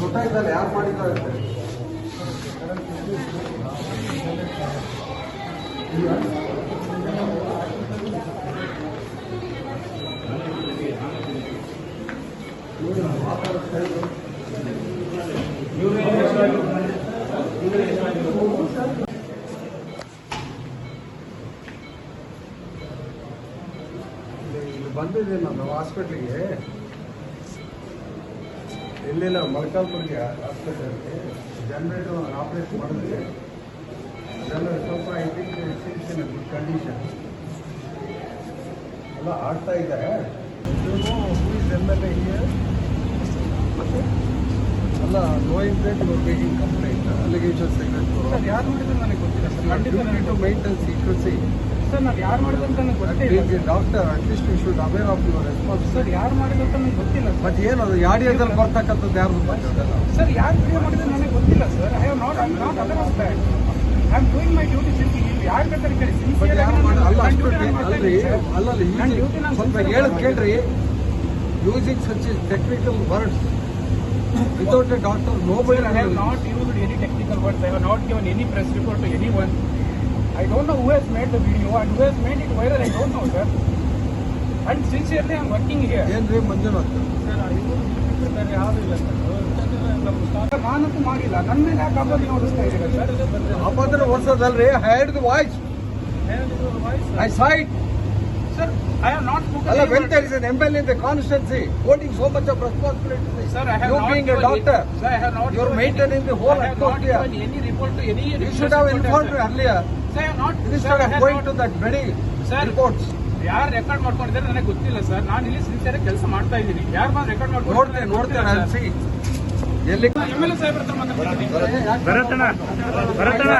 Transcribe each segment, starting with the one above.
ಗೊತ್ತಾಯ್ತಲ್ಲ ಯಾರು ಮಾಡಿದ್ದಾರೆ ಅಂತ. ಇವ್ರು ಮಾತಾಡ್ತಾ ಇದ್ರು. ಬಂದಿದ್ದೀನಿ ನಾನು ಹಾಸ್ಪಿಟ್ಲಿಗೆ ಇಲ್ಲಿಲ್ಲ ಮಲ್ಕಾಲ್ಪುರ್ಗೆ ಹಾಸ್ಪಿಟಲ್ಗೆ ಜನರೇಟರ್ ಆಪರೇಟ್ ಮಾಡಿದ್ರೆ ಅದೆಲ್ಲ ಸ್ವಲ್ಪ ಐ ಗುಡ್ ಕಂಡೀಷನ್ ಎಲ್ಲ ಆಡ್ತಾ ಇದ್ದಾರೆ. ಎಂ ಎಲ್ ಎ ಅಲ್ಲ no your taking complaint allegations sir ಯಾರು ಮಾಡಿದ್ರು ನನಗೆ ಗೊತ್ತಿಲ್ಲ ಸರ್. ಖಂಡಿತ ಟು ಮೈಂಟೈನ್ ಸೀಕ್ರೆಸಿ ಸರ್ ನಾವು ಯಾರು ಮಾಡಿದ್ರು ಅಂತ ನನಗೆ ಗೊತ್ತೇ doctor at least you should aware of your response sir ಯಾರು ಮಾಡಿದ್ರು ಅಂತ ನನಗೆ ಗೊತ್ತಿಲ್ಲ ಬಟ್ ಏನು ಅದು ಯಾಡಿಯಾದಲ್ಲಿ ಬರ್ತಕ್ಕಂಥದ್ದು ಯಾರು ಸರ್ ಯಾರು ಮಾಡಿದ್ರು ನನಗೆ ಗೊತ್ತಿಲ್ಲ sir. I have not not other of that I am doing my duty sincere ನೀವು ಯಾರು ಬೇಕಾದ್ರೆ ಕೇಳಿ? ಬಟ್ ಸಿನ್ಸಿಯರ್ ಯಾರು ಅಲ್ಲ ಅಷ್ಟು ಅಲ್ಲಲ್ಲ ನನ್ನ ಡ್ಯೂಟಿ ನಾನು ಸ್ವಲ್ಪ ಹೇಳದ್ ಕೇಳ್ರಿ. Using such technical words Without a doctor no Sir, I have not used any technical words. I have not given any press report to anyone. I don't know who has made the video and who has made it viral. I don't know, sir. And sincerely, I am working here. ಏನ್ರಿ Manjunath sir, ನಾನಂತೂ ಮಾಡಿಲ್ಲ ನನ್ನ ಮೇಲೆ ಯಾಕೆ ಅಪರಾಧ ನೋಡಿಸ್ತಾ ಇದ್ದೀರಾ sir ಅಪದ್ರ ವರ್ಷದಲ್ರಿ hide the voice I side sir I have not spoken. When when there is an MLA in the constituency holding so much of responsibility, sir, I have You not being a doctor, sir I have not you are given maintaining the whole I have not atmosphere. given any report to any You should have informed sir. earlier Sir, I have not instead sir, of have going not- to that bloody Sir, reports. ಯಾರು record ಮಾಡ್ಕೊಂಡಿದ್ದಾರೆ ನನಗೆ ಗೊತ್ತಿಲ್ಲ sir ನಾನು ಇಲ್ಲಿ sincere ಕೆಲಸ ಮಾಡ್ತಾ ಇದ್ದೀನಿ ಯಾರು ಬಂದು ರೆಕಾರ್ಡ್ ನೋಡ್ತೇನೆ ನೋಡ್ತೇನೆ ಅನ್ಸಿ ಎಲ್ಲಿ ಎಂ ಎಲ್ ಎ ಸಾಹೇಬ್ರ ಹತ್ರ ಮಾತಾಡ್ತೀನಿ ಭರತಣ್ಣ ಭರತನ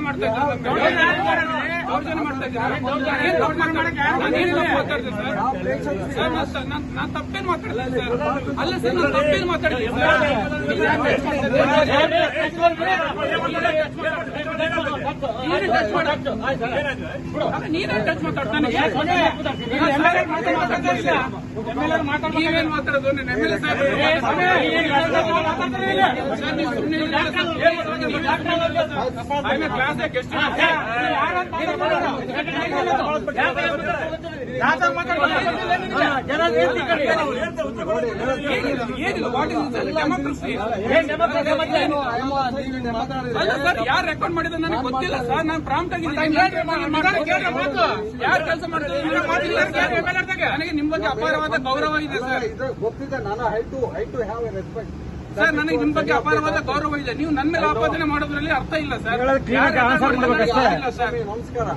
ಮಾಡ್ತಾ ಇದ್ದಾರೆ. ದೌರ್ಜನ್ಯ ಮಾಡ್ತಾ ಇದ್ದಾರೆ ನಾನು ಸರ್. ಸರ್. ನಾನು- ತಪ್ಪೇನು ಮಾತಾಡ್ತೀನಿ ಸರ್. ಅಲ್ಲ ಸರ್ ನಾನು ತಪ್ಪೇನು ಮಾತಾಡ್ತೀನಿ ನೀನೇ ಟಚ್ ಮಾತಾಡ್ತಾನೆ ನೀವೇನ್ ಮಾತಾಡೋದು? ನೀನ್ ಎಂ ಎಲ್ ಎ ಕ್ಲಾಸ್ ಎಷ್ಟು ಯಾರು ರೆಕಾರ್ಡ್ ಮಾಡಿದ್ರು ನನಗೆ ಗೊತ್ತಿಲ್ಲ ಸರ್ ನಾನು ಪ್ರಾಂಪ್ಟ್ ಆಗಿದ್ದೀನಿ ಯಾರು ಕೆಲಸ ಮಾಡ್ತಾರೆ ನನಗೆ ನಿಮ್ ಬಗ್ಗೆ ಅಪಾರವಾದ ಗೌರವ ಇದೆ ಸರ್ ಇದು ಗೊತ್ತಿದೆ ನಾನು high to high to have a respect sir ನನಗೆ ನಿಮ್ಮ ಬಗ್ಗೆ ಅಪಾರವಾದ ಗೌರವ ಇದೆ. ನೀವು ನನ್ನ ಮೇಲೆ ಅಪಾದನೆ ಮಾಡೋದ್ರಲ್ಲಿ ಅರ್ಥ ಇಲ್ಲ ಸರ್ ನಮಸ್ಕಾರ.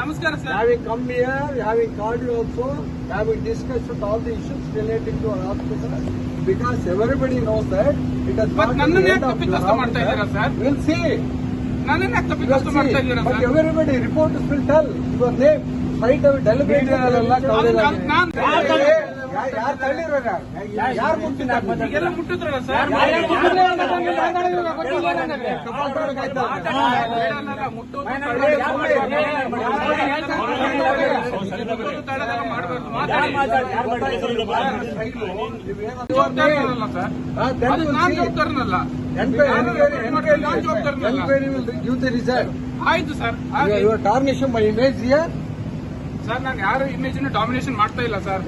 ನಮಸ್ಕಾರ. Sir have come have the issues that ಕಷ್ಟ ಮಾಡ್ತಾ ಇದ್ದೀರಾ ಸರ್ ವಿಲ್ ಕಷ್ಟ ಮಾಡ್ತಾ ಇದ್ದೀರಾ ರಿಪೋರ್ಟ್ಸ್ ಫೈಟ್ ಅವ್ ಆಯ್ತು sir my image here. Sir ನಾನು ಯಾರು ಇಮೇಜ್ ಡಾಮಿನೇಷನ್ ಮಾಡ್ತಾ ಇಲ್ಲ ಸರ್